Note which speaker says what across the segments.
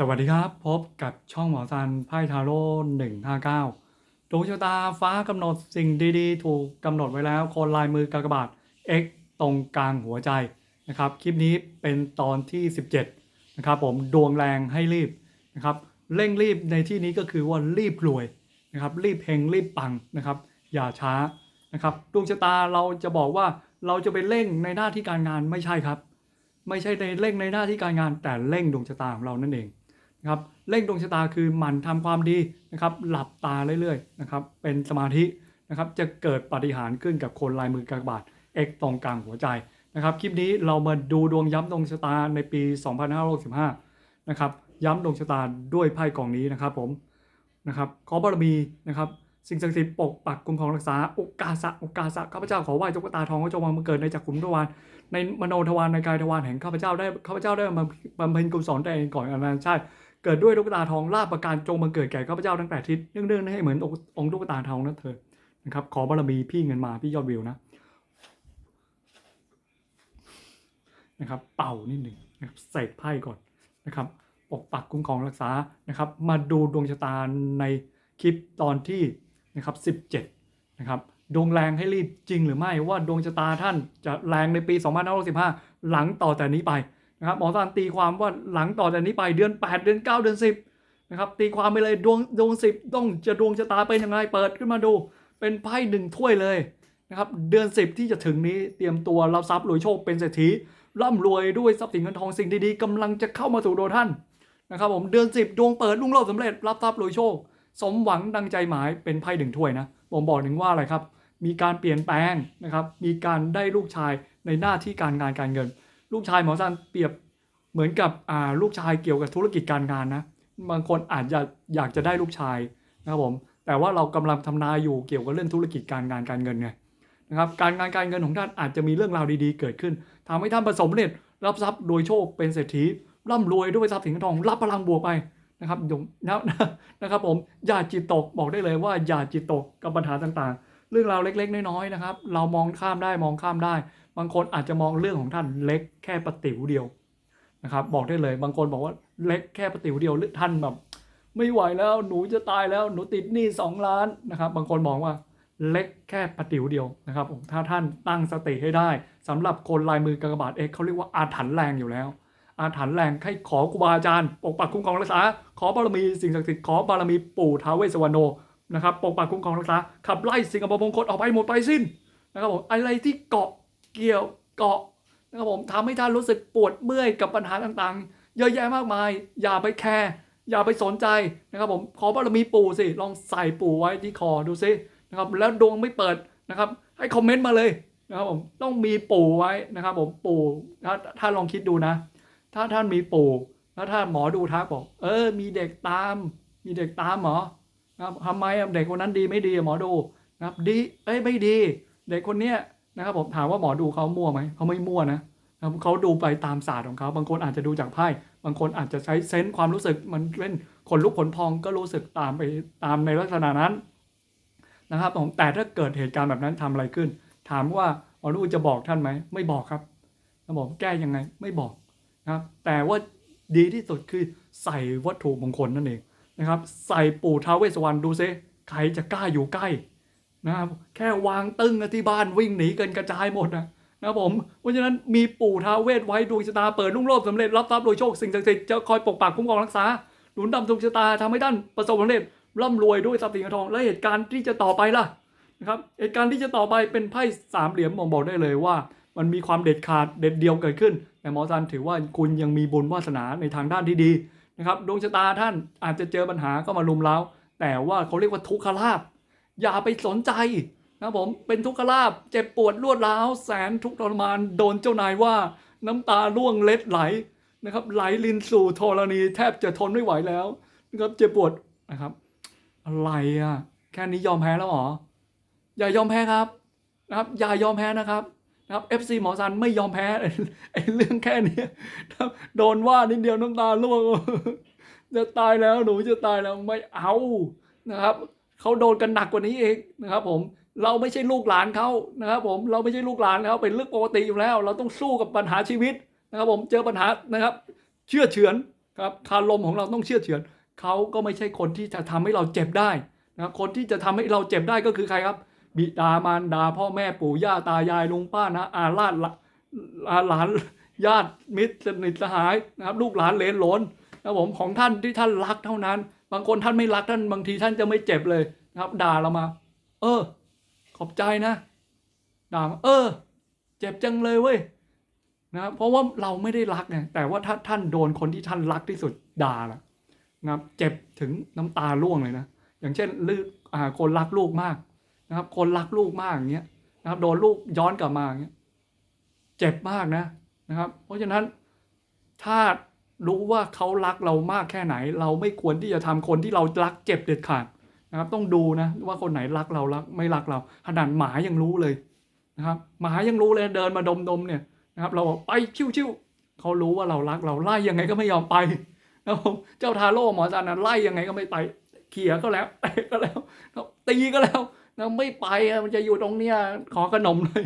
Speaker 1: สวัสดีครับพบกับช่องหมอซันไพ่ทาโร่หนึ่งห้าเก้าดวงชะตาฟ้ากำหนดสิ่งดีๆ ถูกกำหนดไว้แล้ว คนลายมือกากบาท X ตรงกลางหัวใจนะครับ คลิปนี้เป็นตอนที่ 17นะครับผมดวงแรงให้รีบนะครับเร่งรีบในที่นี้ก็คือว่ารีบรวยนะครับรีบเฮงรีบปังนะครับ อย่าช้านะครับดวงชะตาเราจะบอกว่าเราจะไปเร่งในหน้าที่การงานไม่ใช่ครับ ไม่ใช่ในเร่งในหน้าที่การงานแต่เร่งดวงชะตาของเรานั่นเอง นะครับเร่งดวงชะตาคือหมั่นทำความดีนะครับหลับตาเรื่อยๆนะครับเป็นสมาธินะครับจะเกิดปาฏิหารย์ขึ้นกับคนลายมือกากบาทเอกตรงกลางหัวใจนะครับคลิปนี้เรามาดูดวงย้ำดวงชะตาในปี 2565นะครับย้ำดวงชะตาด้วยไพ่กองนี้นะครับผมนะครับขอบารมีนะครับสิ่งศักดิ์สิทธิ์ปกปักคุ้มครองรักษาโอกาสะโอกาสะข้าพเจ้าขอไหว้จ้ากตาทองก็จงมาเกิดในจักรขุมทวารในมโนทวารในกายทวารแห่งข้าพเจ้าได้ข้าพเจ้าได้บำบำเพ็ญกุศลแต่เองก่อนอนาคตชาติ เกิดด้วยลูกตาทองลาบประการจงบังเกิดแก่ข้าพเจ้าทั้งแปดทิศเนื่องๆให้เหมือนองค์ลูกตาทองนั่นเถิดนะครับ ขอบารมีพี่เงินมาพี่ยอดวิวนะนะครับ เป่านิดหนึ่งนะครับเสกไพ่ก่อนนะครับปกปักคุ้มครองรักษานะครับ มาดูดวงชะตาในคลิปตอนที่นะครับ17นะครับดวงแรงให้รีบจริงหรือไม่ว่าดวงชะตาท่านจะแรงในปี 2565 หลังต่อแต่นี้ไป นะครับหมอซานตีความว่าหลังต่อแต่นี้ไปเดือน 8 เดือน 9 เดือน 10นะครับตีความไปเลยดวงดวง10ต้องจะดวงชะตาเป็นยังไงเปิดขึ้นมาดู เป็นไพ่หนึ่งถ้วยเลยนะครับเดือน 10 ที่จะถึงนี้เตรียมตัวรับทรัพย์รวยโชคเป็นเศรษฐีร่ำรวยด้วยทรัพย์สินเงินทองสิ่งดีๆกำลังจะเข้ามาสู่ตัวท่านนะครับผมเดือน 10 ดวงเปิดลุ่งโลดสำเร็จรับทรัพย์รวยโชค สมหวังดังใจหมายเป็นไพ่หนึ่งถ้วยนะผมบอกถึงว่าอะไรครับ มีการเปลี่ยนแปลงนะครับมีการได้ลูกชายในหน้าที่การงานการเงิน ลูกชายหมอซันเปรียบเหมือนกับอ่าลูกชายเกี่ยวกับธุรกิจการงานนะ บางคนอาจจะอยากจะได้ลูกชายนะครับผม แต่ว่าเรากำลังทำนายอยู่เกี่ยวกับเรื่องธุรกิจการงานการเงินไงนะครับ การงานการเงินของท่านอาจจะมีเรื่องราวดีๆ เกิดขึ้นทำให้ท่านประสบผสำเร็จรับทรัพย์โดยโชคเป็นเศรษฐีร่ำรวยด้วยทรัพย์สินเงินทอง รับพลังบวกไปนะครับยงนะนะครับผมอย่าจิตตกบอกได้เลยว่าอย่าจิตตกกับปัญหาต่างๆ เรื่องราวเล็กๆ น้อยๆนะครับ เรามองข้ามได้มองข้ามได้ บางคนอาจจะมองเรื่องของท่านเล็กแค่ประติ๋วเดียวนะครับ บอกได้เลยบางคนบอกว่าเล็กแค่ประติ๋วเดียวหรือท่านแบบ ไม่ไหวแล้วหนูจะตายแล้วหนูติดหนี้สองล้านนะครับ บางคนมองว่าเล็กแค่ประติ๋วเดียวนะครับผมถ้าท่านตั้งสติให้ได้สำหรับคนลายมือกากบาทเอกเขาเรียกว่าอาถรรพ์แรงอยู่แล้ว อาถรรพ์แรงให้ขอครูบาอาจารย์ปกปักคุ้มครองรักษา ขอบารมีสิ่งศักดิ์สิทธิ์ขอบารมีปู่ท้าวเวสสวรรณโนนะครับปกปักคุ้มครองรักษาขับไล่สิ่งอัปมงคลออกไปหมดไปสิ้นนะครับผมอะไรที่เกาะ เกี่ยวเกาะนะครับผมทำให้ท่านรู้สึกปวดเมื่อยกับปัญหาต่างๆ เยอะแยะมากมาย อย่าไปแคร์อย่าไปสนใจนะครับผมขอบารมีปู่สิลองใส่ปู่ไว้ที่คอดูสินะครับแล้วดวงไม่เปิดนะครับ ให้คอมเมนต์มาเลยนะครับผมต้องมีปู่ไว้นะครับ ผมปู่ถ้าถ้าลองคิดดูนะ ถ้าท่านมีปู่แล้วถ้าหมอดูทักบอก เออ มีเด็กตาม มีเด็กตามหรอนะครับทำไมเด็กคนนั้นดีไม่ดีหมอดูนะครับ ดีเอ้ยไม่ดี เด็กคนเนี้ย นะครับผมถามว่าหมอดูเขามั่วไหมเขาไม่มั่วนะนะครับเขาดูไปตามศาสตร์ของเขาบางคนอาจจะดูจากไพ่บางคนอาจจะใช้เซนส์ความรู้สึกมันเป็นขนลุกขนพองก็รู้สึกตามไปตามในลักษณะนั้นนะครับผมแต่ถ้าเกิดเหตุการณ์แบบนั้นทำอะไรขึ้น ถามว่าหมอดูจะบอกท่านไหมไม่บอกครับแล้วบอกแก้ยังไงไม่บอกนะครับแต่ว่าดีที่สุดคือใส่วัตถุมงคลนั่นเองนะครับ ใส่ปู่ท้าวเวสสวรรณดูซิใครจะกล้าอยู่ใกล้ นะครับแค่วางตึ้งที่บ้านวิ่งหนีกันกระจายหมดนะนะครับผมเพราะฉะนั้นมีปู่ท้าเวสไว้ดวงชะตาเปิดลุ่งโลดสำเร็จรับทรัพย์โดยโชคสิ่งศักดิ์สิทธิ์จะคอยปกปักคุ้มครองรักษาหนุนนำดวงชะตาทำให้ท่านประสบผลสำเร็จร่ำรวยด้วยทรัพย์สินเงินทอง และเหตุการณ์ที่จะต่อไปล่ะนะครับเหตุการณ์ที่จะต่อไปเป็นไพ่สามเหลี่ยมผมบอกได้เลยว่า มันมีความเด็ดขาดเด็ดเดียวเกิดขึ้น แต่หมอซันถือว่าคุณยังมีบุญวาสนาในทางด้านที่ดีนะครับดวงชะตาท่านอาจจะเจอปัญหาก็มาลุมเล้าแต่ว่าเขาเรียกว่าทุกขลาภ อย่าไปสนใจนะผมเป็นทุกขลาภเจ็บปวดรวดร้าวแสนทุกข์ทรมานโดนเจ้านายว่าน้ำตาร่วงเล็ดไหลนะครับ ไหลลินสู่ธรณีแทบจะทนไม่ไหวแล้วนะครับเจ็บปวดนะครับ อะไรอะแค่นี้ยอมแพ้แล้วเหรออย่ายอมแพ้ครับนะครับ อย่ายอมแพ้นะครับนะครับ FC หมอซันไม่ยอมแพ้ไอ้เรื่องแค่นี้นะครับโดนว่านิดเดียวน้ำตาร่วงจะตายแล้วหนูจะตายแล้วไม่เอานะครับ เขาโดนกันหนักกว่านี้เองนะครับผมเราไม่ใช่ลูกหลานเขานะครับผมเราไม่ใช่ลูกหลานเขาเป็นเรื่องปกติอยู่แล้ว เราต้องสู้กับปัญหาชีวิตนะครับผมเจอปัญหานะครับ เชื่อเฉือนครับคารมของเราต้องเชื่อเฉือนเขาก็ไม่ใช่คนที่จะทำให้เราเจ็บได้นะครับคนที่จะทำให้เราเจ็บได้ก็คือใครครับ บิดามารดาพ่อแม่ปู่ย่าตายายลุงป้านะอาลาดละอาหลานญาติมิตรสนิทสหายนะครับลูกหลานเลนหลนนะครับผมของท่านที่ท่านรักเท่านั้น บางคนท่านไม่รักท่านบางทีท่านจะไม่เจ็บเลยนะครับ ด่าเรามา เออ ขอบใจนะ ด่าาเออ เจ็บจังเลยเว้ยนะครับเพราะว่าเราไม่ได้รักไงแต่ว่าถ้าท่านโดนคนที่ท่านรักที่สุดด่าล่ะนะครับ เจ็บถึงน้ำตาร่วงเลยนะอย่างเช่นลูกอ่าคนรักลูกมากนะครับ คนรักลูกมากอย่างเงี้ยนะครับ โดนลูกย้อนกลับมาอย่างเงี้ย เจ็บมากนะนะครับ เพราะฉะนั้นถ้า รู้ว่าเขารักเรามากแค่ไหน เราไม่ควรที่จะทำคนที่เรารักเจ็บเด็ดขาดนะครับ ต้องดูนะว่าคนไหนรักเรารักไม่รักเราขนาดหมายังรู้เลยนะครับหมายังรู้เลยเดินมาดมๆเนี่ยนะครับ เราบอกไปชิวเขารู้ว่าเรารักเราไล่ยังไงก็ไม่ยอมไปนะครับผมเจ้าทาโร่หมอจันนะไล่ยังไงก็ไม่ไปเขี่ยก็แล้วเตะก็แล้วตีก็แล้วนะไม่ไปมันจะอยู่ตรงเนี้ยขอขนมเลย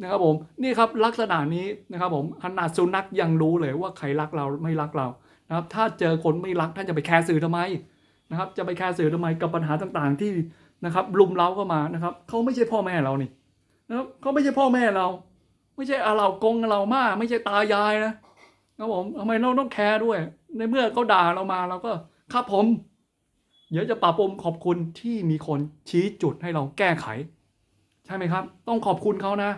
Speaker 1: นะครับผมนี่ครับลักษณะนี้นะครับผมขนาดสุนัขยังรู้เลยว่าใครรักเราไม่รักเรานะครับถ้าเจอคนไม่รักท่านจะไปแคร์สื่อทำไมนะครับจะไปแคร์สื่อทำไมกับปัญหาต่างๆที่นะครับลุมเล้าเข้ามานะครับเขาไม่ใช่พ่อแม่เรานี่นะครับเขาไม่ใช่พ่อแม่เรา ไม่ใช่อาเรากงเรามากไม่ใช่ตายายนะครับผมทำไมเราต้องแคร์ด้วย ในเมื่อเขาด่าเรามาเราก็ครับผม เดี๋ยวจะปรับปรุงขอบคุณที่มีคนชี้จุดให้เราแก้ไข ใช่ไหมครับ ต้องขอบคุณเขานะ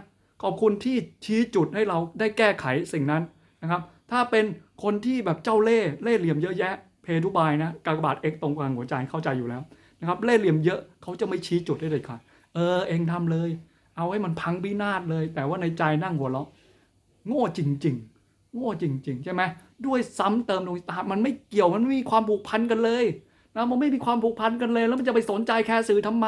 Speaker 1: ขอบคุณที่ชี้จุดให้เราได้แก้ไขสิ่งนั้นนะครับ ถ้าเป็นคนที่แบบเจ้าเล่ห์เล่ห์เหลี่ยมเยอะแยะ เพทุบายนะกากบาท x ตรงกลางหัวใจเข้าใจอยู่แล้วนะครับเล่ห์เหลี่ยมเยอะเขาจะไม่ชี้จุดให้เลยค่ะเออเองทำเลย เอาให้มันพังพินาศเลย แต่ว่าในใจนั่งหัวเราะโง่จริง ๆ โง่จริง ๆ ใช่ไหมด้วยซ้ำเติมดวงตามันไม่เกี่ยวมันไม่มีความผูกพันกันเลยนะมันไม่มีความผูกพันกันเลย แล้วมันจะไปสนใจแคร์สื่อทำไม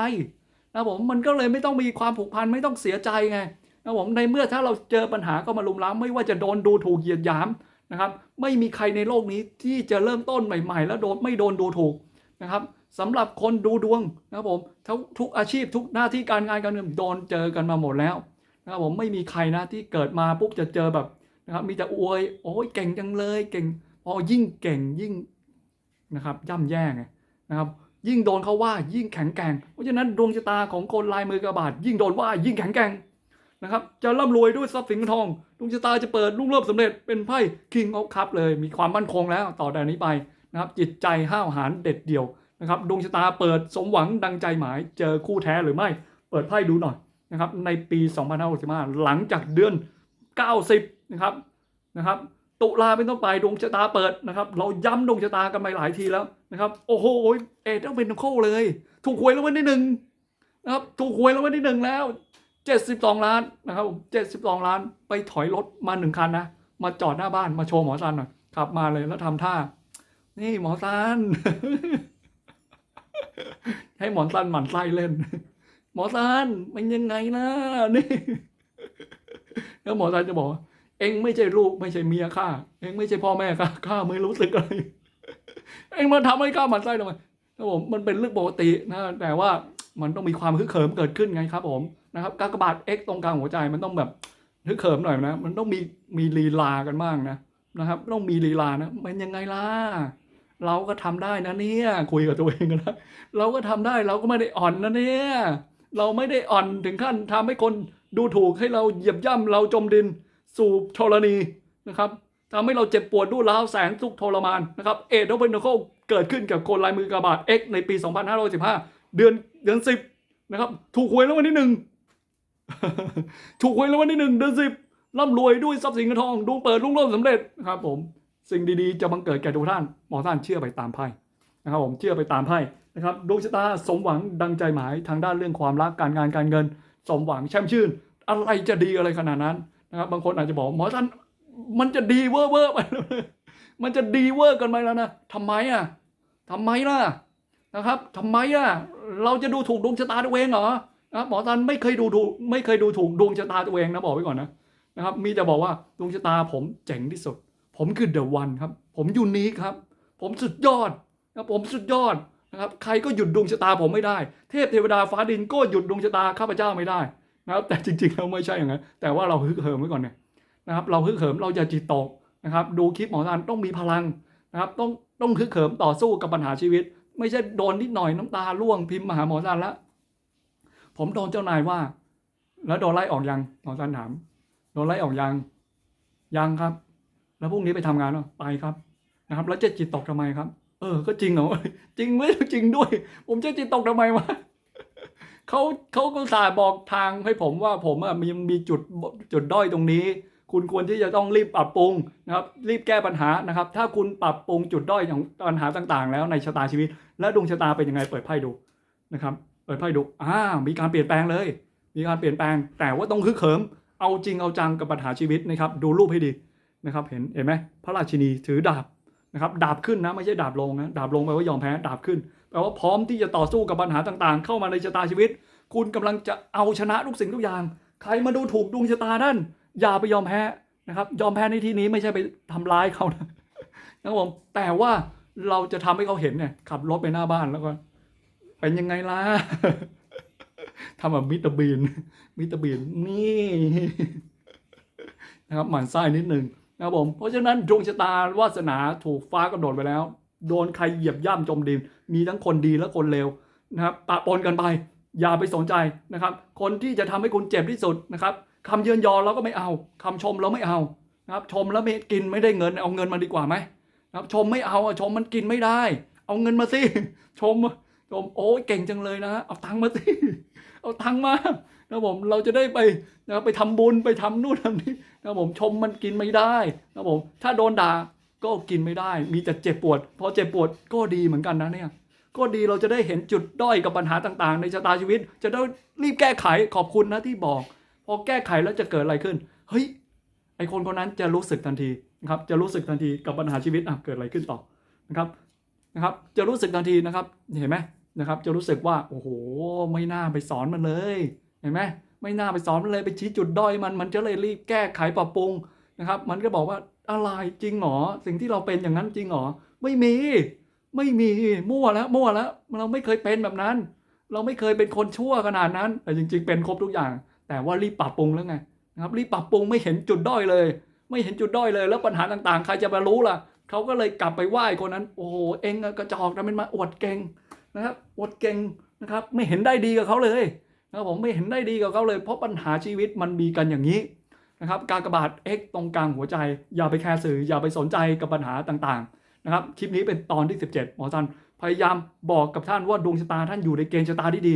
Speaker 1: นะผมมันก็เลยไม่ต้องมีความผูกพันไม่ต้องเสียใจไง นะผมในเมื่อถ้าเราเจอปัญหาก็มาลุมล้างไม่ว่าจะโดนดูถูกเหยียดหยามนะครับ ไม่มีใครในโลกนี้ที่จะเริ่มต้นใหม่ ๆ แล้วโดนไม่โดนดูถูกนะครับสำหรับคนดูดวงนะครับผมทุกทุกอาชีพทุกหน้าที่การงานการเงินโดนเจอกันมาหมดแล้วนะครับผมไม่มีใครนะที่เกิดมาปุ๊บจะเจอแบบนะครับมีแต่อวยโอ้ยเก่งจังเลยเก่งพอยิ่งเก่งยิ่งนะครับย่ำแย่ไงนะครับยิ่งโดนเขาว่ายิ่งแข็งแกร่งเพราะฉะนั้นดวงชะตาของคนลายมือกระบาดยิ่งโดนว่ายิ่งแข็งแกร่ง นะครับจะร่ำรวยด้วยทรัพย์สินเงินทองดวงชะตาจะเปิดรุ่งเรืองสำเร็จเป็นไพ่ King of Cup เลยมีความมั่นคงแล้วต่อแต่นี้ไปนะครับจิตใจห้าวหาญเด็ดเดี่ยวนะครับดวงชะตาเปิดสมหวังดังใจหมายเจอคู่แท้หรือไม่เปิดไพ่ดูหน่อยนะครับในปี 2565 หลังจากเดือน 90 นะครับนะครับตุลาเป็นต้นไปดวงชะตาเปิดนะครับเราย้ำดวงชะตากันไปหลายทีแล้วนะครับโอ้โหเอ็ดต้องเป็นโคเลย ถูกหวยแล้ววันที่หนึ่งนะครับถูกหวยแล้ววันที่หนึ่งแล้ว 72 ล้านนะครับ72 ล้านไปถอยรถมาหนึ่งคันนะ มาจอดหน้าบ้านมาโชว์หมอซันหน่อยขับมาเลยแล้วทำท่า นี่หมอซัน ให้หมอซันหมั่นไส้เล่น หมอซันมันยังไงนะนี่แล้วหมอซันจะบอก เองไม่ใช่ลูกไม่ใช่เมียข้าเองไม่ใช่พ่อแม่ข้าข้าไม่รู้สึกอะไรเองมาทำให้ข้าหมั่นไส้ทำไมครับผมมันเป็นเรื่องปกตินะแต่ว่ามันต้องมีความฮึกเหิมเกิดขึ้นไงครับผม นะครับกากบาท X ตรงกลางหัวใจมันต้องแบบฮึกเหิมหน่อยนะ มันต้องมีมีลีลากันบ้างนะนะครับ ต้องมีลีลานะมันยังไงล่ะเราก็ทำได้นะเนี่ยคุยกับตัวเองกันนะเราก็ทำได้เราก็ไม่ได้อ่อนนะเนี่ยเราไม่ได้อ่อนถึงขั้นทำให้คนดูถูกให้เราเหยียบย่ำเราจมดินสู่ธรณีนะครับทำให้เราเจ็บปวดดูร้าวแสนทุกข์ทรมานนะครับเอดโอเปนโคเกิดขึ้นกับคนลายมือกระบาด X ในปี 2515 เดือนเดือน 10 นะครับ ถูกหวยแล้ววันที่หนึ่ง ถูกหวยแล้ววันที่หนึ่งเดือนสิบร่ำรวยด้วยทรัพย์สินเงินทองดวงเปิดรุ่งโรจน์สำเร็จครับ ผม สิ่งดีๆ จะบังเกิดแก่ทุกท่านหมอท่านเชื่อไปตามไพ่นะครับ ผมเชื่อไปตามไพ่นะครับดวงชะตาสมหวังดังใจหมายทางด้านเรื่องความรักการงานการเงิน สมหวังแช่มชื่น อะไรจะดีอะไรขนาดนั้นนะครับ บางคนอาจจะบอกหมอท่านมันจะดีเวอร์เวอร์ไปเลยมันจะดีเวอร์กันไปแล้วนะทำไมอะทำไมล่ะนะครับทำไมอะเราจะดูถูกดวงชะตาตัวเองเหรอ นะหมอท่านไม่เคยดูถูกไม่เคยดูถูกดวงชะตาตัวเองนะบอกไว้ก่อนนะนะครับ มีแต่บอกว่าดวงชะตาผมเจ๋งที่สุด ผมคือเดอะวันครับ ผมยูนิคครับ ผมสุดยอดนะผมสุดยอดนะครับ ใครก็หยุดดวงชะตาผมไม่ได้ เทพเทวดาฟ้าดินก็หยุดดวงชะตาข้าพเจ้าไม่ได้นะครับ แต่จริงๆแล้วไม่ใช่อย่างนั้น แต่ว่าเราฮึกเหิมไว้ก่อนเนี่ยนะครับ เราฮึกเหิมเราอย่าจิตตกนะครับ ดูคลิปหมอทานต้องมีพลังนะครับ ต้องต้องคึกเขิมต่อสู้กับปัญหาชีวิต ไม่ใช่โดนนิดหน่อยน้ำตาร่วงพิมพ์มาหาหมอซันแล้ว ผมโดนเจ้านายว่า แล้วโดนไล่ออกยังหมอซันถาม โดนไล่ออกยัง ยังครับ แล้วพรุ่งนี้ไปทำงานหรอไปครับนะครับ แล้วจะจิตตกทำไมครับ เออ ก็จริงเหรอจริงไหมจริงด้วย ผมจะจิตตกทำไมวะเขาเขาก็สาห์บอกทางให้ผมว่าผมอะมีมีจุดจุดด้อยตรงนี้ คุณควรที่จะต้องรีบปรับปรุงนะครับ รีบแก้ปัญหานะครับ ถ้าคุณปรับปรุงจุดด้อยของปัญหาต่าง ๆ แล้วในชะตาชีวิต และดวงชะตาเป็นยังไงเปิดไพ่ดูนะครับ เปิดไพ่ดูอ่ามีการเปลี่ยนแปลงเลย มีการเปลี่ยนแปลง แต่ว่าต้องคึกเขิม เอาจริงเอาจังกับปัญหาชีวิตนะครับ ดูรูปให้ดีนะครับ เห็นเห็นไหมพระราชินีถือดาบนะครับ ดาบขึ้นนะไม่ใช่ดาบลงนะดาบลงแปลว่ายอมแพ้ดาบขึ้นแปลว่าพร้อมที่จะต่อสู้กับปัญหาต่างๆ เข้ามาในชะตาชีวิต คุณกำลังจะเอาชนะทุกสิ่งทุกอย่าง ใครมาดูถูกดวงชะตาท่านอย่าไปยอมแพ้นะครับ ยอมแพ้ในที่นี้ไม่ใช่ไปทำร้ายเขานะนะครับผมแต่ว่าเราจะทำให้เขาเห็นเนี่ยขับรถไปหน้าบ้านแล้วก็ เป็นยังไงล่ะทำแบบมิสเตอร์บีนมิสเตอร์บีนนี่นะครับหมั่นไส้นิดนึงนะครับผมเพราะฉะนั้นดวงชะตาวาสนาถูกฟ้ากระโดดไปแล้ว โดนใครเหยียบย่ำจมดิน มีทั้งคนดีและคนเลวนะครับปะปนกันไป อย่าไปสนใจนะครับ คนที่จะทำให้คุณเจ็บที่สุดนะครับคำเยือนยอเราก็ไม่เอาคำชมเราไม่เอานะครับชมแล้วไม่กินไม่ได้เงินเอาเงินมาดีกว่าไหมนะครับชมไม่เอาชมมันกินไม่ได้ เอาเงินมาสิชม ชมโอ้ยเก่งจังเลยนะเอาตังค์มาสิเอาตังค์มานะผมเราจะได้ไปนะครับไปทำบุญไปทำนู่นทำนี่นะผมชมมันกินไม่ได้นะผมถ้าโดนด่าก็กินไม่ได้ มีแต่เจ็บปวดพอเจ็บปวดก็ดีเหมือนกันนะเนี่ยก็ดีเราจะได้เห็นจุดด้อยกับปัญหาต่างๆ ในชะตาชีวิต จะได้รีบแก้ไขขอบคุณนะที่บอก พอแก้ไขแล้วจะเกิดอะไรขึ้น เฮ้ยไอคนคนนั้นจะรู้สึกทันทีนะครับจะรู้สึกทันทีกับปัญหาชีวิตอะเกิดอะไรขึ้นต่อนะครับนะครับ จะรู้สึกทันทีนะครับเห็นไหม นะครับ จะรู้สึกว่าโอ้โห ไม่น่าไปสอนมันเลย เห็นไหมไม่น่าไปสอนมันเลยไปชี้จุดด้อยมันมันจะเลยรีบแก้ไขปรับปรุงนะครับ มันก็บอกว่าอะไรจริงหรอสิ่งที่เราเป็นอย่างนั้นจริงหรอไม่มี ไม่มีมั่วแล้วมั่วแล้ว เราไม่เคยเป็นแบบนั้น เราไม่เคยเป็นคนชั่วขนาดนั้นแต่จริง ๆ เป็นครบทุกอย่าง แต่ว่ารีบปรับปรุงแล้วไงนะครับรีบปรับปรุงไม่เห็นจุดด้อยเลย ไม่เห็นจุดด้อยเลย แล้วปัญหาต่างๆ ใครจะมารู้ล่ะเขาก็เลยกลับไปไหว้คนนั้น โอ้โหเองกระจอกทำเป็นมาอวดเก่ง นะครับอดเก่งนะครับไม่เห็นได้ดีกับเขาเลยนะครับผมไม่เห็นได้ดีกับเขาเลย เพราะปัญหาชีวิตมันมีกันอย่างนี้นะครับการกระบาด X ตรงกลางหัวใจ อย่าไปแคร์สื่ออย่าไปสนใจกับปัญหาต่างๆนะครับคลิปนี้เป็นตอนที่ 17 หมอซันพยายามบอกกับท่านว่าดวงชะตาท่านอยู่ในเกณฑ์ชะตาที่ดี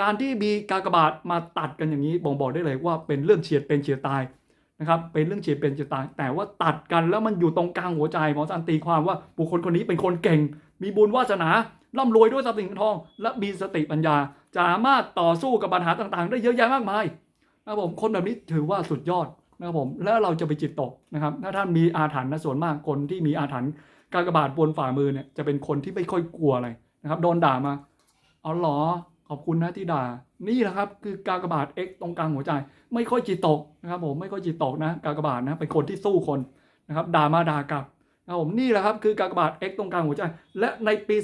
Speaker 1: การที่มีการกระบาดมาตัดกันอย่างนี้บ่งบอกได้เลยว่าเป็นเรื่องเฉียดเป็นเฉียดตายนะครับเป็นเรื่องเฉียดเป็นเฉียดตาย แต่ว่าตัดกันแล้วมันอยู่ตรงกลางหัวใจหมอซันตีความว่าบุคคลคนนี้เป็นคนเก่ง มีบุญวาสนาร่ำรวยด้วยทรัพย์สินเงินทอง และมีสติปัญญาสามารถต่อสู้กับปัญหาต่างๆ ได้เยอะแยะมากมายนะครับผมคนแบบนี้ถือว่าสุดยอดนะครับผมแล้วเราจะไปจิตตกนะครับถ้าท่านมีอาถรรพ์นะส่วนมากคนที่มีอาถรรพ์การกระบาดบนฝ่ามือเนี่ยจะเป็นคนที่ไม่ค่อยกลัวอะไรนะครับโดนด่ามาเอาหรอขอบคุณนะที่ด่านี่แหละครับคือการกระบาด X ตรงกลางหัวใจ ไม่ค่อยจิตตกนะครับผมไม่ค่อยจิตตกนะ การกระบาดนะเป็นคนที่สู้คนนะครับด่ามาด่ากลับ นะครับผมนี่แหละครับคือกากระบาด X ตรงกลางหัวใจ และในปี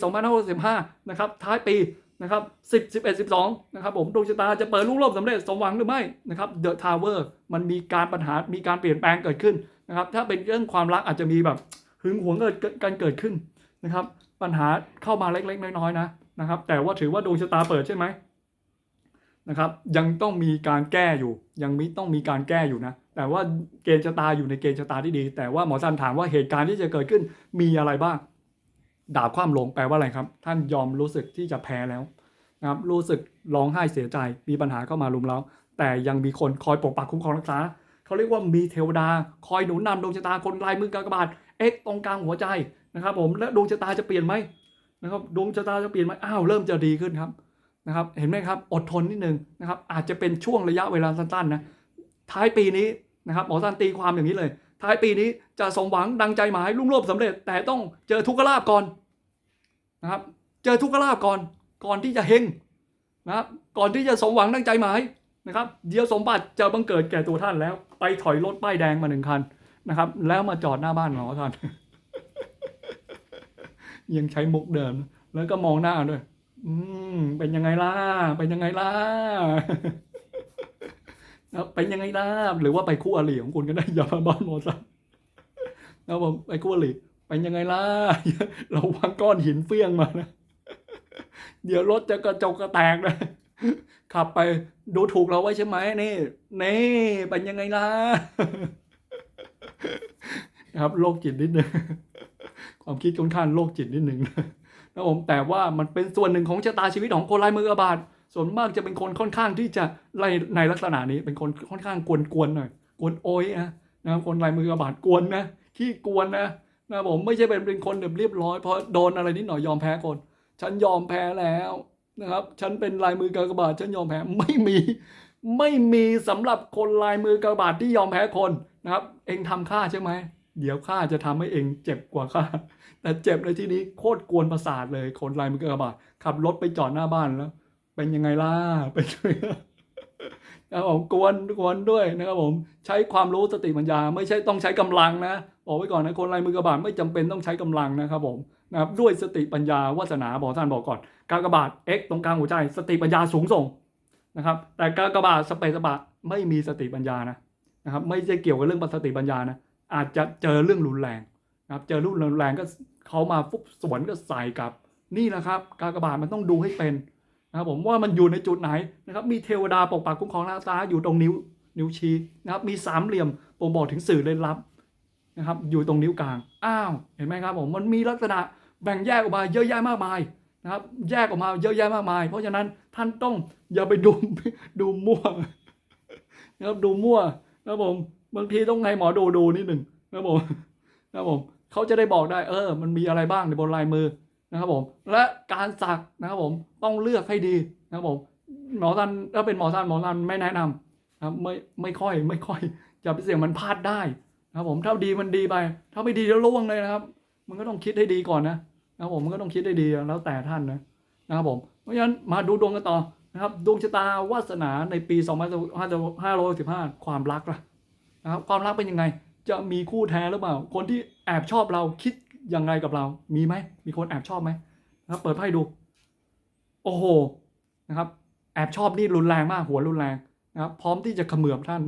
Speaker 1: 2565นะครับท้ายปีนะครับ10 11 12นะครับผมดวงชะตาจะเปิดลูกโลกสำเร็จสมหวังหรือไม่นะครับเดอะทาวเวอร์มันมีการปัญหามีการเปลี่ยนแปลงเกิดขึ้นนะครับถ้าเป็นเรื่องความรักอาจจะมีแบบหึงหวงเกิดกันเกิดขึ้นนะครับปัญหาเข้ามาเล็กๆ น้อยๆนะนะครับแต่ว่าถือว่าดวงชะตาเปิดใช่ไหมนะครับยังต้องมีการแก้อยู่ ยังมีต้องมีการแก้อยู่นะ แต่ว่าเกณฑ์ชะตาอยู่ในเกณฑ์ชะตาที่ดี แต่ว่าหมอซันถามว่าเหตุการณ์ที่จะเกิดขึ้นมีอะไรบ้าง ดาบความลงแปลว่าอะไรครับ ท่านยอมรู้สึกที่จะแพ้แล้วนะครับรู้สึกร้องไห้เสียใจมีปัญหาเข้ามารุมเร้าแต่ยังมีคนคอยปกปักคุ้มครองรักษาเขาเรียกว่ามีเทวดา คอยหนุนนำดวงชะตาคนลายมือกากบาทเอ็กตรงกลางหัวใจนะครับ ผมและดวงชะตาจะเปลี่ยนไหมนะครับดวงชะตาจะเปลี่ยนไหมอ้าวเริ่มจะดีขึ้นครับนะครับ เห็นไหมครับอดทนนิดนึงนะครับอาจจะเป็นช่วงระยะเวลาสั้นๆนะ ท้ายปีนี้นะครับหมอสันตีความอย่างนี้เลย ท้ายปีนี้จะสมหวังดังใจหมายรุ่งโรจน์สำเร็จ แต่ต้องเจอทุกขลาบก่อนนะครับเจอทุกขลาบก่อนก่อนที่จะเฮงนะครับก่อนที่จะสมหวังดังใจหมายนะครับเดี๋ยวสมบัติจะบังเกิดแก่ตัวท่านแล้ว ไปถอยรถป้ายแดงมาหนึ่งคันนะครับ แล้วมาจอดหน้าบ้านหมอท่านยังใช้มุกเดิม แล้วก็มองหน้าด้วย อืม เป็นยังไงล่ะ เป็นยังไงล่ะ เป็นยังไงล่ะหรือว่าไปคู่อริของคุณก็ได้อย่ามาบ้านมอท่านแล้วผมไปคู่อริเป็นยังไงล่ะเราวางก้อนหินเฟี้ยงมานะเดี๋ยวรถจะกระจกกระแตกนะขับไปดูถูกเราไว้ใช่ไหมนี่นี่เป็นยังไงล่ะครับโรคจิตนิดนึงความคิดค่อนข้างโรคจิตนิดนึงนะผมแต่ว่ามันเป็นส่วนหนึ่งของชะตาชีวิตของคนลายมือกระบาด ส่วนมากจะเป็นคนค่อนข้างที่จะไล่ในลักษณะนี้เป็นคนค่อนข้างกวนๆหน่อย กวนโอยนะนะคนลายมือกระบาดกวนนะขี้กวนนะนะผมไม่ใช่เป็นเป็นคนแบบเรียบร้อยพอโดนอะไรนิดหน่อยยอมแพ้คน ฉันยอมแพ้แล้วนะครับ ฉันเป็นลายมือกากบาทฉันยอมแพ้ไม่มี ไม่มีสำหรับคนลายมือกากบาทที่ยอมแพ้คนนะครับ เองทำข้าใช่ไหมเดี๋ยวข้าจะทำให้เองเจ็บกว่าข้าแต่เจ็บในที่นี้โคตรกวนประสาทเลยคนลายมือกากบาทขับรถไปจอดหน้าบ้านแล้ว เป็นยังไงล่ะเป็นยังไงล่ะนะครับผมกวนกวนด้วยนะครับผมใช้ความรู้สติปัญญา ไม่ใช่ต้องใช้กำลังนะบอกไว้ก่อนนะคนลายมือกระบาดไม่จำเป็นต้องใช้กำลังนะครับผมนะครับด้วยสติปัญญาวาสนาบอกท่านบอกก่อนกากบาท X ตรงกลางหัวใจ สติปัญญาสูงส่งนะครับ แต่กากบาทสเปซสปะไม่มีสติปัญญานะนะครับ ไม่ใช่เกี่ยวกับเรื่องสติปัญญานะอาจจะเจอเรื่องรุนแรงนะครับ เจอรุนแรงก็เขามาฟุบสวนก็ใส่กลับ นี่แหละครับ กากบาทมันต้องดูให้เป็น นะครับผมว่ามันอยู่ในจุดไหนนะครับมีเทวดาปกปักคุ้มครองรักษาอยู่ตรงนิ้วนิ้วชี้นะครับมีสามเหลี่ยมบ่งบอกถึงสื่อลึกลับนะครับอยู่ตรงนิ้วกลางอ้าวเห็นไหมครับผมมันมีลักษณะแบ่งแยกออกมาเยอะแยะมากมายนะครับแยกออกมาเยอะแยะมากมาย เพราะฉะนั้นท่านต้องอย่าไปดูดูมั่วนะครับดูมั่วนะครับผมบางทีต้องให้หมอดูดูนิดหนึ่งนะครับผมนะครับผมเขาจะได้บอกได้เออ มันมีอะไรบ้างในบนลายมือ นะครับผมและการสักนะครับผมต้องเลือกให้ดีนะครับผมหมอท่านถ้าเป็นหมอท่านหมอท่านไม่แนะนำนะครับไม่ไม่ค่อยไม่ค่อยอย่าไปเสี่ยงมันพลาดได้นะครับผมถ้าดีมันดีไป ถ้าไม่ดีแล้วล่วงเลยนะครับ มันก็ต้องคิดให้ดีก่อนนะนะครับผมมันก็ต้องคิดได้ดีแล้วแต่ท่านนะนะครับผมเพราะฉะนั้นมาดูดวงกันต่อนะครับดวงชะตาวาสนาในปี 2565ความรักล่ะนะครับความรักเป็นยังไง จะมีคู่แท้หรือเปล่า คนที่แอบชอบเราคิด ยังไงกับเรา มีไหม มีคนแอบชอบไหมนะครับเปิดไพ่ดู โอ้โหนะครับ แอบชอบนี่รุนแรงมากหัวรุนแรงนะครับพร้อมที่จะขมือบท่าน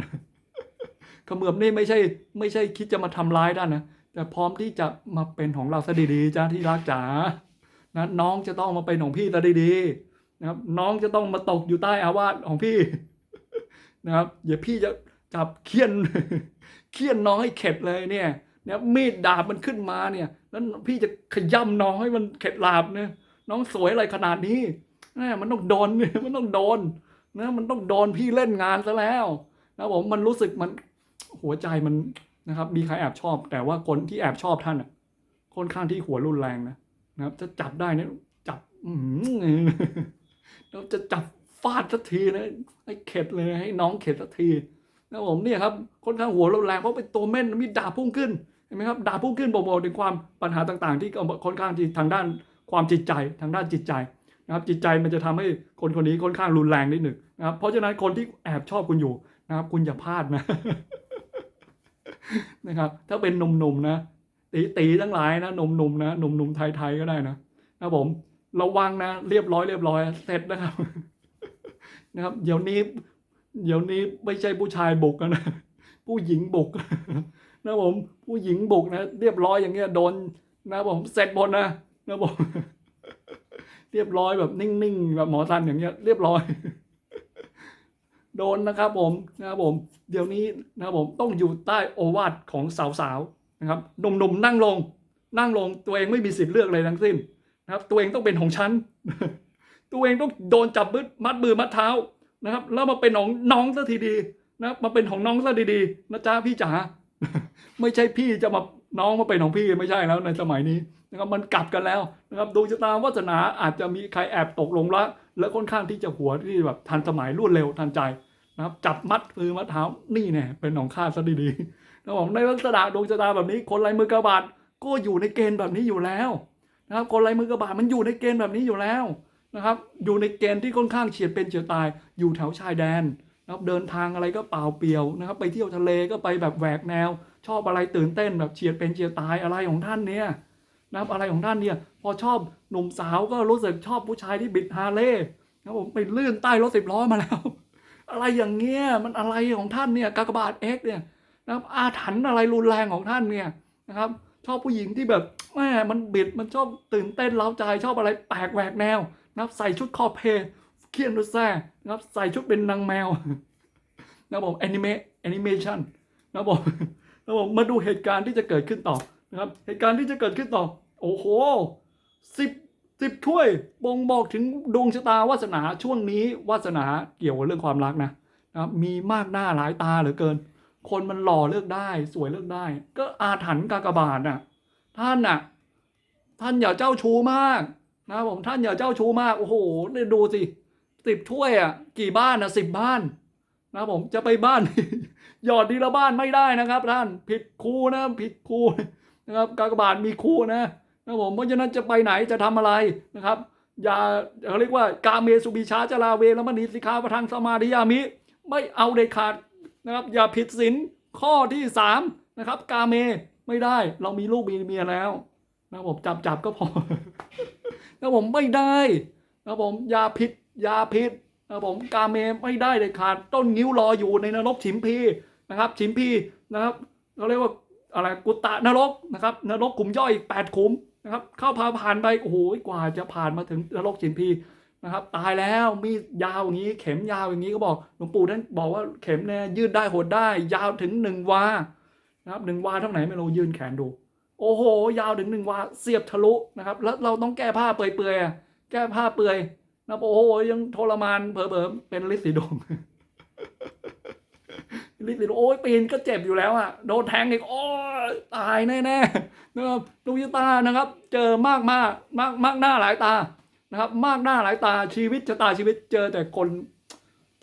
Speaker 1: ขมือบนี่ไม่ใช่ ไม่ใช่คิดจะมาทำร้ายท่านนะแต่พร้อมที่จะมาเป็นของเราซะดีๆจ้าที่รักจ๋านะน้องจะต้องมาเป็นของพี่ซะดีๆนะครับ น้องจะต้องมาตกอยู่ใต้อาวาสของพี่ นะครับอย่าพี่จะจับเคี่ยนเคี่ยนน้องให้เข็ดเลยเนี่ย เนี่ยมีดดาบมันขึ้นมาเนี่ย แล้วพี่จะขย้ำน้องให้มันเข็ดหลาบเนี่ย น้องสวยอะไรขนาดนี้นะมันต้องโดนมันต้องโดนนะมันต้องโดนพี่เล่นงานซะแล้วนะผมมันรู้สึกมันหัวใจมันนะครับ มีใครแอบชอบ แต่ว่าคนที่แอบชอบท่านอะค่อนข้างที่หัวรุนแรงนะนะครับจะจับได้เนี่ยจับอืมแล้วจะจับฟาดสักทีนะให้เข็ดเลยให้น้องเข็ดสักที นะผมเนี่ยครับค่อนข้างหัวรุนแรงเพราะเป็นตัวเม่นมีดาพุ่งขึ้นเห็นไหมครับดาพุ่งขึ้นบอกบอกถึงความปัญหาต่างๆ ที่ค่อนข้างที่ทางด้านความจิตใจทางด้านจิตใจนะครับจิตใจมันจะทำให้คนคนนี้ค่อนข้างรุนแรงนิดหนึ่งนะครับเพราะฉะนั้นคนที่แอบชอบคุณอยู่นะครับ คุณอย่าพลาดนะนะครับ ถ้าเป็นหนุ่มๆนะตีตีทั้งหลายนะหนุ่มๆนะหนุ่มๆไทยๆก็ได้นะนะผมระวังนะ เรียบร้อยเรียบร้อยเสร็จนะครับนะครับ เดี๋ยวนี้ เดี๋ยวนี้ไม่ใช่ผู้ชายบุกนะ ผู้หญิงบุกนะผมผู้หญิงบุกนะ เรียบร้อยอย่างเงี้ยโดนนะผมเสร็จหมดนะนะผมเรียบร้อยแบบนิ่งๆแบบหมอทันอย่างเงี้ย เรียบร้อย โดนนะครับผมนะครับผม เดี๋ยวนี้นะครับผมต้องอยู่ใต้โอวาทของสาวๆนะครับหนุ่มๆนั่งลง นั่งลงตัวเองไม่มีสิทธิ์เลือกอะไรทั้งสิ้นนะครับ ตัวเองต้องเป็นของฉันตัวเองต้องโดนจับมือมัดมือมัดเท้า นะครับแล้วมาเป็นของน้องซะทีดีนะมาเป็นของน้องซะดีๆนะจ๊ะพี่จ๋าไม่ใช่พี่จะมาน้องมาเป็นของพี่ไม่ใช่แล้วในสมัยนี้นะครับมันกลับกันแล้วนะครับดวงชะตาวาสนาอาจจะมีใครแอบตกลงรักและค่อนข้างที่จะหัวที่แบบทันสมัยรวดเร็วทันใจนะครับจับมัดมือมัดเท้านี่แน่เป็นของข้าซะดีๆนะครับผมในลักษณะดวงชะตาแบบนี้ คนลายมือกระบาดก็อยู่ในเกณฑ์แบบนี้อยู่แล้วนะครับคนลายมือกระบาดมันอยู่ในเกณฑ์แบบนี้อยู่แล้ว นะครับ อยู่ในเกณฑ์ที่ค่อนข้างเฉียดเป็นเฉียดตาย อยู่แถวชายแดนนะครับเดินทางอะไรก็เปล่าเปลี่ยวนะครับ ไปเที่ยวทะเลก็ไปแบบแหวกแนว ชอบอะไรตื่นเต้นแบบเฉียดเป็นเฉียดตายอะไรของท่านเนี่ยนะครับอะไรของท่านเนี่ยพอชอบหนุ่มสาวก็รู้สึกชอบผู้ชายที่บิดฮาเลย์นะครับผมไปลื่นใต้รถสิบล้อมาแล้ว อะไรอย่างเงี้ยมันอะไรของท่านเนี่ยกากบาทเอ็กเนี่ยนะครับอาถรรพ์อะไรรุนแรงของท่านเนี่ยนะครับ ชอบผู้หญิงที่แบบแม่มันบิดมันชอบตื่นเต้นเล้าใจชอบอะไรแปลกแหวกแนว นะครับใส่ชุดคอเพย์เคียนดูแซ่นะครับใส่ชุดเป็นนางแมวนะครับผมแอนิเมะแอนิเมชันนะครับผมนะครับผมมาดูเหตุการณ์ที่จะเกิดขึ้นต่อนะครับเหตุการณ์ที่จะเกิดขึ้นต่อ โอ้โหสิบสิบถ้วยบ่งบอกถึงดวงชะตาวาสนาช่วงนี้วาสนาเกี่ยวกับเรื่องความรักนะนะครับมีมากหน้าหลายตาเหลือเกิน คนมันหล่อเลือกได้ สวยเลือกได้ ก็อาถรรพ์กากบาทน่ะท่านน่ะ ท่านอย่าเจ้าชู้มาก นะผมท่านอย่าเจ้าชู้มาก โอ้โหเนี่ยดูสิสิบถ้วยอะ กี่บ้านอะสิบบ้าน นะผมจะไปบ้าน หยอดทีละบ้านไม่ได้นะครับ ท่านผิดครูนะผิดครูนะครับกากบาทมีครูนะนะผมเพราะฉะนั้นจะไปไหนจะทำอะไรนะครับ อย่าเขาเรียกว่ากาเมสุบิชาจาราเวแล้วมณีสิกขาประทังสมาธิยามิ ไม่เอาเด็ดขาดนะครับ อย่าผิดศีลข้อที่สามนะครับ กาเมไม่ได้เรามีลูกมีเมียแล้วนะผมจับจับก็พอ นะครับผมไม่ได้นะครับผมยาผิดอย่าผิดนะครับผมกาเมไม่ได้เลยขาดต้นงิ้วรออยู่ในนรกฉิมพีนะครับ ฉิมพีนะครับเราเรียกว่าอะไรกุตะนรกนะครับนรกขุมย่อยอีกแปดขุมนะครับเข้าพาผ่านไปโอ้โหกว่าจะผ่านมาถึงนรกฉิมพีนะครับตายแล้วมีดยาวอย่างนี้ เข็มยาวอย่างนี้ก็บอกหลวงปู่ท่านบอกว่าเข็มเนี่ยยืดได้หดได้ ยาวถึงหนึ่งวานะครับหนึ่งวาเท่าไหนไม่รู้ยืนแขนดู โอ้โห ยาวถึงหนึ่งวาเสียบทะลุนะครับ แล้วเราต้องแก้ผ้าเปื่อยๆแก้ผ้าเปื่อยนะโอ้โหยังทรมานเผลอๆเป็นลิสีดงลิสีดงโอ้ยปีนก็เจ็บอยู่แล้วอะโดนแทงอีกโอ้ยตายแน่ๆนะครับดวงชะตานะครับ เจอมากมากมากมากหน้าหลายตานะครับ มากหน้าหลายตาชีวิตชะตาชีวิตเจอแต่คน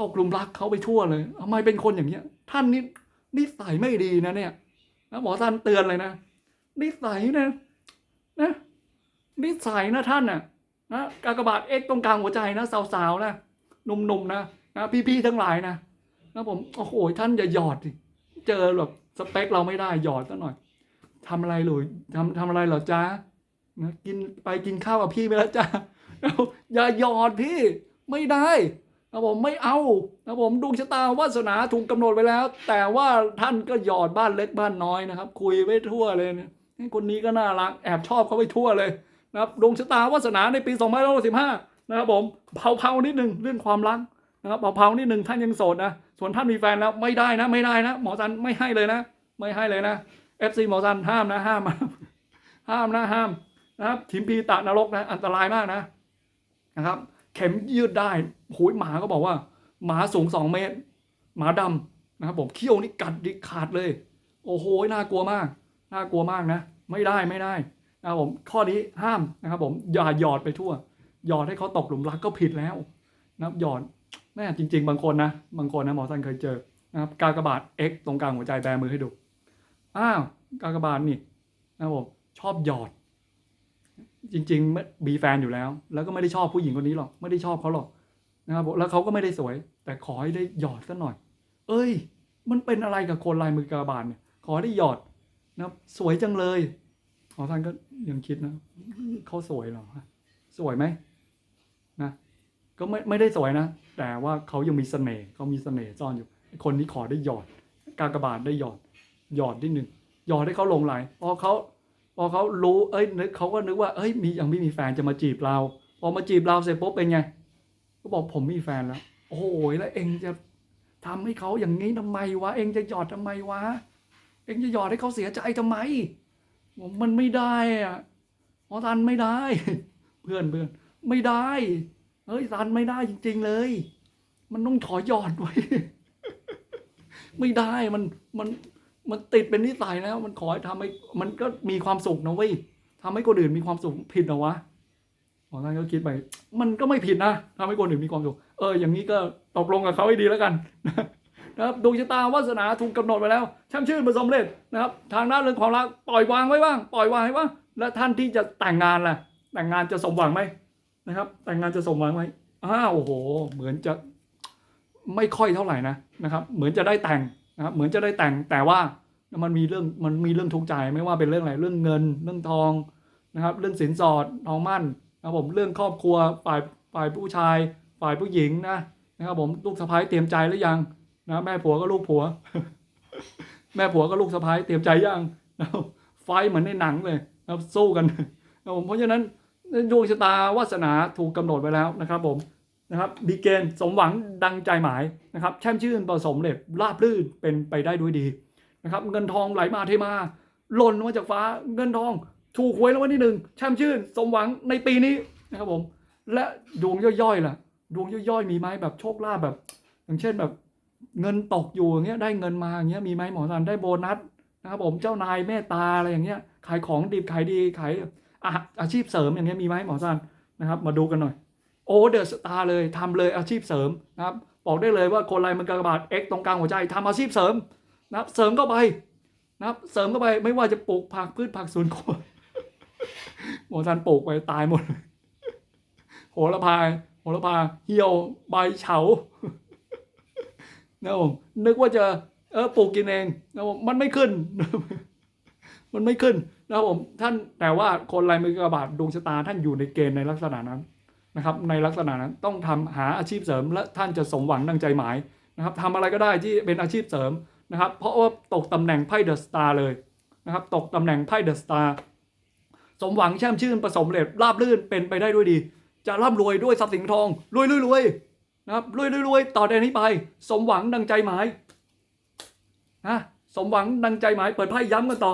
Speaker 1: ตกหลุมรักเขาไปทั่วเลยทำไมเป็นคนอย่างเนี้ย ท่านนี่นิสัยไม่ดีนะเนี่ยนะหมอท่านเตือนเลยนะ นิสัยนะนะนิสัยนะท่านน่ะนะกากบาทเอ็กตรงกลางหัวใจนะสาวๆนะหนุ่มๆนะนะพี่ๆทั้งหลายนะนะผมโอ้โหท่านอย่าหยอดสิเจอแบบสเปคเราไม่ได้หยอดซะหน่อยทำอะไรหรือทำทำอะไรเหรอจ๊ะนะกินไปกินข้าวกับพี่ไปแล้วจ้าอย่าหยอดพี่ไม่ได้นะผมไม่เอานะผมดวงชะตาวาสนาถูกกำหนดไว้แล้ว แต่ว่าท่านก็หยอดบ้านเล็กบ้านน้อยนะครับ คุยไว้ทั่วเลยเนี่ย คนนี้ก็น่ารัก แอบชอบเขาไปทั่วเลยนะครับดวงชะตาวาสนาในปี2565นะครับผมเผาๆนิดหนึ่งเรื่องความรักนะครับเผาๆนิดหนึ่งท่านยังโสดนะส่วนท่านมีแฟนแล้วไม่ได้นะ ไม่ได้นะ หมอซันไม่ให้เลยนะ ไม่ให้เลยนะ FC หมอซันห้ามนะห้ามห้ามนะห้ามนะครับทิมพีตะนรกนะอันตรายมากนะนะครับ เข็มยืดได้หูยหมาก็บอกว่า หมาสูงสองเมตร หมาดำนะครับผมเขี้ยวนี่กัดดิขาดเลย โอ้โหน่ากลัวมาก น่ากลัวมากนะ ไม่ได้ไม่ได้นะครับผมข้อนี้ห้ามนะครับผมอย่าหยอดไปทั่ว หยอดให้เขาตกหลุมรักก็ผิดแล้วนะครับหยอดแม่จริง ๆ บางคนนะบางคนนะหมอสันเคยเจอนะครับกากบาท X ตรงกลางหัวใจแบมือให้ดูอ้าวกากบาทนี่นะครับผมชอบหยอด จริงๆไม่มีแฟนอยู่แล้ว แล้วก็ไม่ได้ชอบผู้หญิงคนนี้หรอกไม่ได้ชอบเขาหรอกนะครับผมแล้วเขาก็ไม่ได้สวย แต่ขอให้ได้หยอดสักหน่อย เอ้ย มันเป็นอะไรกับคนลายมือกากบาทเนี่ยขอให้ได้หยอด นะครับสวยจังเลยหมอท่านก็ยังคิดนะเขาสวยเหรอสวยไหมนะก็ไม่ไม่ได้สวยนะ แต่ว่าเขายังมีเสน่ห์เขามีเสน่ห์ซ่อนอยู่ คนนี้ขอได้หยอด กากบาทได้หยอด หยอดนิดหนึ่งหยอดให้เขาหลงไหลพอเขาพอเขารู้เอ้ยนึกเขาก็นึกว่าเอ้ยมียังไม่มีแฟนจะมาจีบเราพอมาจีบเราเสร็จปุ๊บเป็นไง ก็บอกผมมีแฟนแล้ว โอ้โหแล้วเองจะทำให้เขาอย่างนี้ทำไมวะ เองจะหยอดทำไมวะ เองจะหยอดให้เขาเสียใจทำไมมันไม่ได้อะหมอตันไม่ได้ เพื่อนเพื่อนไม่ได้ เฮ้ยตันไม่ได้จริง ๆ เลย มันต้องถอยหยอดไว้ไม่ได้มันมันมันติดเป็นนิสัยแล้ว มันขอให้ทำให้มันก็มีความสุขนะเว้ยทำให้คนอื่นมีความสุขผิดเหรอวะหมอตันก็คิดไป มันก็ไม่ผิดนะทำให้คนอื่นมีความสุข เออ อย่างนี้ก็ตกลงกับเขาให้ดีแล้วกัน นะครับดวงชะตาวาสนาถูกกำหนดไว้แล้วช่างชื่นมาสำเร็จนะครับ ทางด้านเรื่องความรักปล่อยวางไว้บ้างปล่อยวางไว้บ้างและท่านที่จะแต่งงานล่ะ แต่งงานจะสมหวังไหมนะครับ แต่งงานจะสมหวังไหมอ้าวโอ้โห เหมือนจะไม่ค่อยเท่าไหร่นะนะครับ เหมือนจะได้แต่งนะครับเหมือนจะได้แต่งแต่ว่ามันมีเรื่องมันมีเรื่องทุกข์ใจไม่ว่าเป็นเรื่องอะไรเรื่องเงิน เรื่องทองนะครับ เรื่องสินสอดทองมั่นนะครับผมเรื่องครอบครัวฝ่ายฝ่ายผู้ชาย ฝ่ายผู้หญิงนะนะครับผมลูกสะพ้ายเตรียมใจหรือยัง นะแม่ผัวก็ลูกผัว แม่ผัวก็ลูกสะพ้ายเตรียมใจยังนะไฟเหมือนในหนังเลยนะสู้กันนะครับผมเพราะฉะนั้นดวงชะตาวาสนาถูกกำหนดไว้แล้วนะครับ ผมนะครับมีเกณฑ์สมหวังดังใจหมายนะครับ แช่มชื่นประสมเร็จราบรื่นเป็นไปได้ด้วยดีนะครับ เงินทองไหลมาเทมาหล่นมาจากฟ้าเงินทองถูกหวยรางวัลที่หนึ่งแช่มชื่น สมหวังในปีนี้นะครับผม และดวงย่อยๆล่ะ ดวงย่อยๆ มีไหมแบบโชคลาภแบบ อย่างเช่นแบบ เงินตกอยู่อย่างเงี้ยได้เงินมาอย่างเงี้ยมีไหมหมอสันได้โบนัสนะครับผมเจ้านายเมตตาอะไรอย่างเงี้ยขายของดิบขายดีขายอาอาชีพเสริมอย่างเงี้ยมีไหมหมอสันนะครับมาดูกันหน่อยโอเดอะสตาร์เลยทำเลยอาชีพเสริมนะครับบอกได้เลยว่าคนไรมันกระบาด X ตรงกลางหัวใจทำอาชีพเสริมนะครับเสริมเข้าไปนะครับเสริมเข้าไปไม่ว่าจะปลูกผักพืชผักสวนครัวหมอสันปลูกไปตายหมดโหระพาโหระพาเหี่ยวใบเฉา นะผมนึกว่าจะเออปลูกกินเองนะผมมันไม่ขึ้น มันไม่ขึ้นนะผมท่านแต่ว่าคนลายมือกระบาดดวงชะตาท่านอยู่ในเกณฑ์ในลักษณะนั้นนะครับ ในลักษณะนั้นต้องทำหาอาชีพเสริม และท่านจะสมหวังดังใจหมายนะครับทำอะไรก็ได้ที่เป็นอาชีพเสริมนะครับ เพราะว่าตกตำแหน่งไพ่เดอะสตาร์เลยนะครับ ตกตำแหน่งไพ่เดอะสตาร์สมหวังแช่มชื่นประสมเร็จราบรื่นเป็นไปได้ด้วยดี จะร่ำรวยด้วยทรัพย์สินเงินทองรวยรวยรวย นะครับรวยรวยต่อแต่นี้ไป สมหวังดังใจหมายนะสมหวังดังใจหมาย เปิดไพ่ย้ำกันต่อ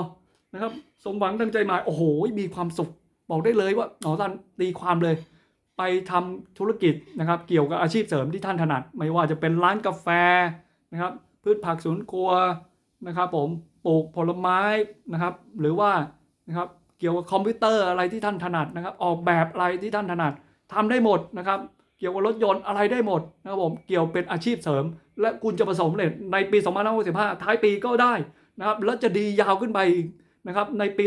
Speaker 1: นะครับ สมหวังดังใจหมาย โอ้โห มีความสุข บอกได้เลยว่าหนอท่านตีความเลย ไปทำธุรกิจนะครับ เกี่ยวกับอาชีพเสริมที่ท่านถนัด ไม่ว่าจะเป็นร้านกาแฟนะครับ พืชผักสวนครัวนะครับ ผมปลูกผลไม้นะครับ หรือว่านะครับเกี่ยวกับคอมพิวเตอร์อะไรที่ท่านถนัดนะครับ ออกแบบอะไรที่ท่านถนัดทำได้หมดนะครับ กี่ยวกับรถยนต์อะไรได้หมดนะครับผมเกี่ยวเป็นอาชีพเสริม และคุณจะประสบความสำเร็จในปี 2565 ท้ายปีก็ได้นะครับและจะดียาวขึ้นไปอีกนะครับในปี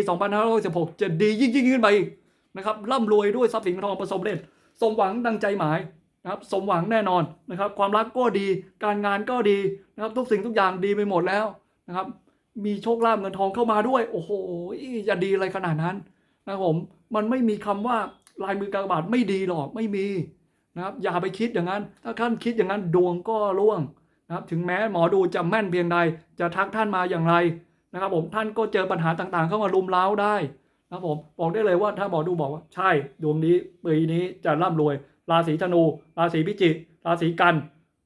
Speaker 1: 2566 จะดียิ่งยิ่งขึ้นไปอีกนะครับร่ำรวยด้วยทรัพย์สินทองประสบความสำเร็จ สมหวังดังใจหมายนะครับสมหวังแน่นอนนะครับความรักก็ดีการงานก็ดีนะครับทุกสิ่งทุกอย่างดีไปหมดแล้วนะครับมีโชคลาภเงินทองเข้ามาด้วย โอ้โหจะดีอะไรขนาดนั้นนะครับผมมันไม่มีคำว่าลายมือกากบาทไม่ดีหรอกไม่มี นะครับอย่าไปคิดอย่างนั้น ถ้าท่านคิดอย่างนั้นดวงก็ร่วงนะครับถึงแม้หมอดูจะแม่นเพียงใดจะทักท่านมาอย่างไรนะครับผมท่านก็เจอปัญหาต่างๆ เข้ามารุมเร้าได้นะครับผมบอกได้เลยว่าถ้าหมอดูบอกว่าใช่ดวงนี้ปีนี้จะร่ำรวย ราศีธนู ราศีพิจิกราศีกัน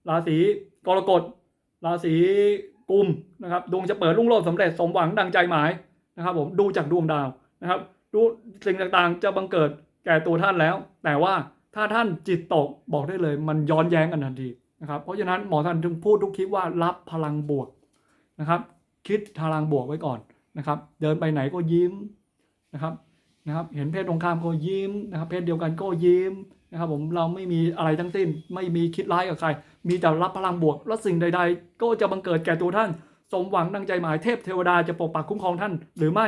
Speaker 1: ราศีกรกฎราศีกุมนะครับดวงจะเปิดรุ่งโรจน์สำเร็จสมหวังดังใจหมายนะครับผมดูจากดวงดาวนะครับดูสิ่งต่างๆจะบังเกิดแก่ตัวท่านแล้ว แต่ว่า ถ้าท่านจิตตกบอกได้เลย มันย้อนแย้งกันทันทีนะครับ เพราะฉะนั้นหมอท่านถึงพูดทุกคลิปว่ารับพลังบวกนะครับ คิดพลังบวกไว้ก่อนนะครับ เดินไปไหนก็ยิ้มนะครับนะครับ เห็นเพศตรงข้ามก็ยิ้มนะครับ เพศเดียวกันก็ยิ้มนะครับ ผมเราไม่มีอะไรทั้งสิ้น ไม่มีคิดร้ายกับใคร มีแต่รับพลังบวก และสิ่งใด ๆ ก็จะบังเกิดแก่ตัวท่าน สมหวังดังใจหมายเทพเทวดาจะปกปักคุ้มครองท่านหรือไม่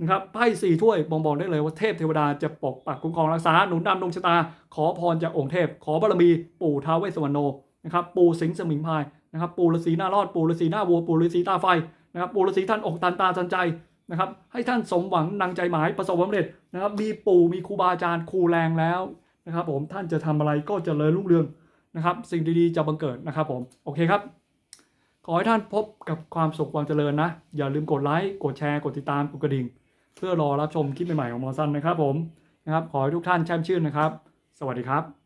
Speaker 1: นะครับไพ่สี่ถ้วยบ่งบอกได้เลยว่าเทพเทวดาจะปกปักคุ้มครองรักษาหนุนนำดวงชะตา ขอพรจากองค์เทพ ขอบารมีปู่ท้าวเวสสวรรณโนนะครับปู่สิงห์สมิงพายนะครับปู่ฤาษีหน้ารอดปู่ฤาษีหน้าวัวปู่ฤาษีตาไฟนะครับปู่ฤาษีท่านอกตันตาทันใจนะครับให้ท่านสมหวังดังใจหมายประสบความสำเร็จนะครับมีปู่มีครูบาอาจารย์ครูแรงแล้วนะครับผมท่านจะทำอะไรก็เจริญรุ่งเรืองนะครับสิ่งดีๆจะบังเกิดนะครับผมโอเคครับ ขอให้ท่านพบกับความสุขความเจริญนะ อย่าลืมกดไลค์กดแชร์กดติดตามกดกระดิ่ง เพื่อรอรับชมคลิปใหม่ๆของหมอสั้นนะครับผมนะครับขอให้ทุกท่านแช่มชื่นนะครับ สวัสดีครับ